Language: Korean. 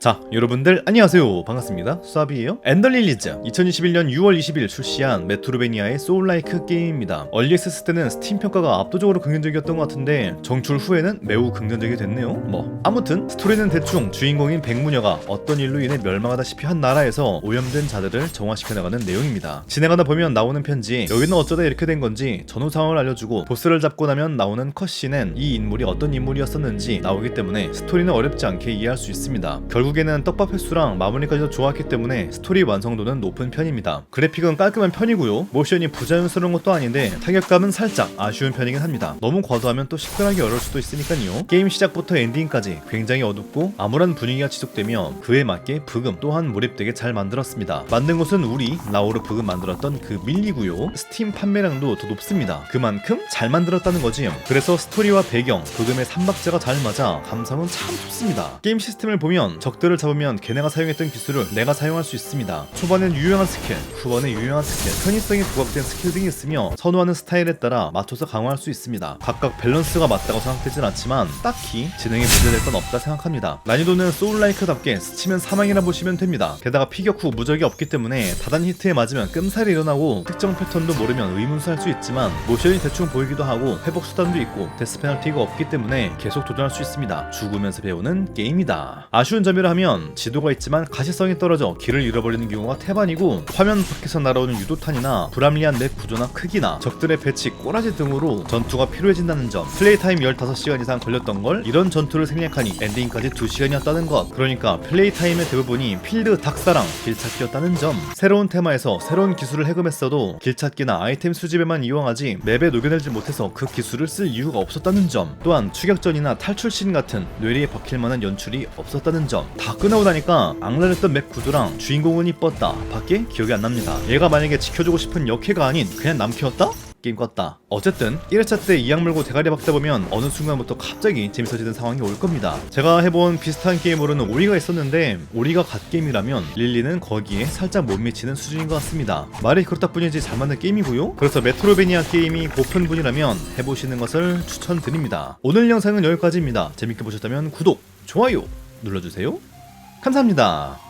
자, 여러분들 안녕하세요. 반갑습니다. 수아비예요. 엔더릴리즈 2021년 6월 20일 출시한 메트로베니아의 소울라이크 게임입니다. 얼리 액세스 때는 스팀 평가가 압도적으로 긍정적이었던 것 같은데 정출 후에는 매우 긍정적이 됐네요. 뭐 아무튼 스토리는 대충 주인공인 백무녀가 어떤 일로 인해 멸망하다시피 한 나라에서 오염된 자들을 정화시켜 나가는 내용입니다. 진행하다 보면 나오는 편지 여기는 어쩌다 이렇게 된 건지 전후 상황을 알려주고 보스를 잡고 나면 나오는 컷신엔 이 인물이 어떤 인물이었었는지 나오기 때문에 스토리는 어렵지 않게 이해할 수 있습니다. 결국 에는 떡밥 횟수랑 마무리까지도 좋았기 때문에 스토리 완성도는 높은 편입니다. 그래픽은 깔끔한 편이고요. 모션이 부자연스러운 것도 아닌데 타격감은 살짝 아쉬운 편이긴 합니다. 너무 과도하면 또 시끄하기 어려울 수도 있으니까요. 게임 시작부터 엔딩까지 굉장히 어둡고 암울한 분위기가 지속되며 그에 맞게 브금 또한 몰입되게 잘 만들었습니다. 만든 곳은 우리 라오르 브금 만들었던 그 밀리고요. 스팀 판매량도 더 높습니다. 그만큼 잘 만들었다는 거지요. 그래서 스토리와 배경, 브금의 삼박자가 잘 맞아 감상은 참 좋습니다. 게임 시스템을 보면 적 들을 잡으면 걔네가 사용했던 기술을 내가 사용할 수 있습니다. 초반엔 유용한 스킬, 후반에 유용한 스킬, 편의성이 부각된 스킬 등이 있으며 선호하는 스타일에 따라 맞춰서 강화할 수 있습니다. 각각 밸런스가 맞다고 생각되진 않지만 딱히 진행에 문제될 건 없다 생각합니다. 난이도는 소울라이크답게 스치면 사망이라 보시면 됩니다. 게다가 피격 후 무적이 없기 때문에 다단 히트에 맞으면 끔살이 일어나고 특정 패턴도 모르면 의문수할 수 있지만 모션이 대충 보이기도 하고 회복 수단도 있고 데스 페널티가 없기 때문에 계속 도전할 수 있습니다. 죽으면서 배우는 게임이다. 아쉬운 점이라 하면 지도가 있지만 가시성이 떨어져 길을 잃어버리는 경우가 태반이고 화면 밖에서 날아오는 유도탄이나 불합리한 맵 구조나 크기나 적들의 배치, 꼬라지 등으로 전투가 필요해진다는 점. 플레이 타임 15시간 이상 걸렸던 걸 이런 전투를 생략하니 엔딩까지 2시간이었다는 것. 그러니까 플레이 타임의 대부분이 필드 닥사랑 길찾기였다는 점. 새로운 테마에서 새로운 기술을 해금했어도 길찾기나 아이템 수집에만 이용하지 맵에 녹여내지 못해서 그 기술을 쓸 이유가 없었다는 점. 또한 추격전이나 탈출씬 같은 뇌리에 박힐 만한 연출이 없었다는 점다 끝나고 나니까 악랄했던 맵 구조랑 주인공은 이뻤다 밖에 기억이 안 납니다 얘가 만약에 지켜주고 싶은 역해가 아닌 그냥 남캐였다? 게임 껐다. 어쨌든 1회차 때 이악 물고 대가리 박다 보면 어느 순간부터 갑자기 재밌어지는 상황이 올 겁니다. 제가 해본 비슷한 게임으로는 오리가 있었는데 오리가 갓게임이라면 릴리는 거기에 살짝 못 미치는 수준인 것 같습니다. 말이 그렇다 뿐이지 잘 만든 게임이고요. 그래서 메트로베니아 게임이 고픈 분이라면 해보시는 것을 추천드립니다. 오늘 영상은 여기까지입니다. 재밌게 보셨다면 구독, 좋아요 눌러주세요. 감사합니다.